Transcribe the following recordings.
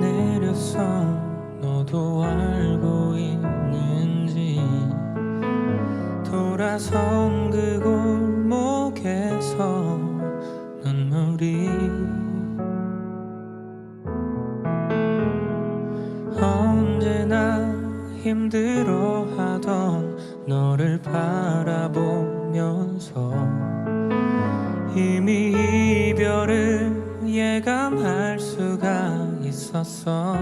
내렸어 너도 알고 있는지. 돌아선 그 골목에서 눈물이 언제나 힘들어하던 너를 바라보 예감할 수가 있었어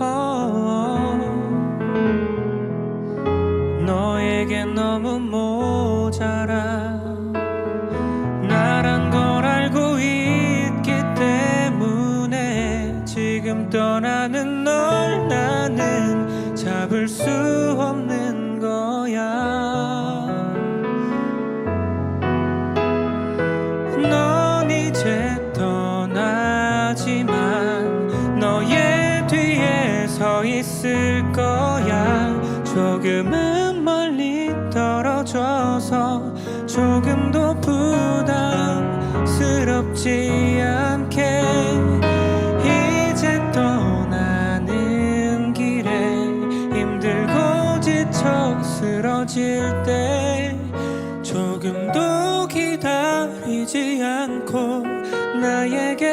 어, 너에게 너무 모자라. 나란 걸 알고 있기 때문에 지금 떠나는 널 나는 잡을 수 없는 거야 떠나지만 너의 뒤에 서 있을 거야. 조금은 멀리 떨어져서 조금도 부담스럽지 않게. 이제 떠나는 길에 힘들고 지쳐 쓰러질 때 조금도 기다리지 않고 나에게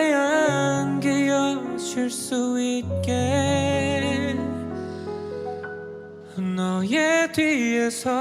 줄 수 있게 너의 뒤에서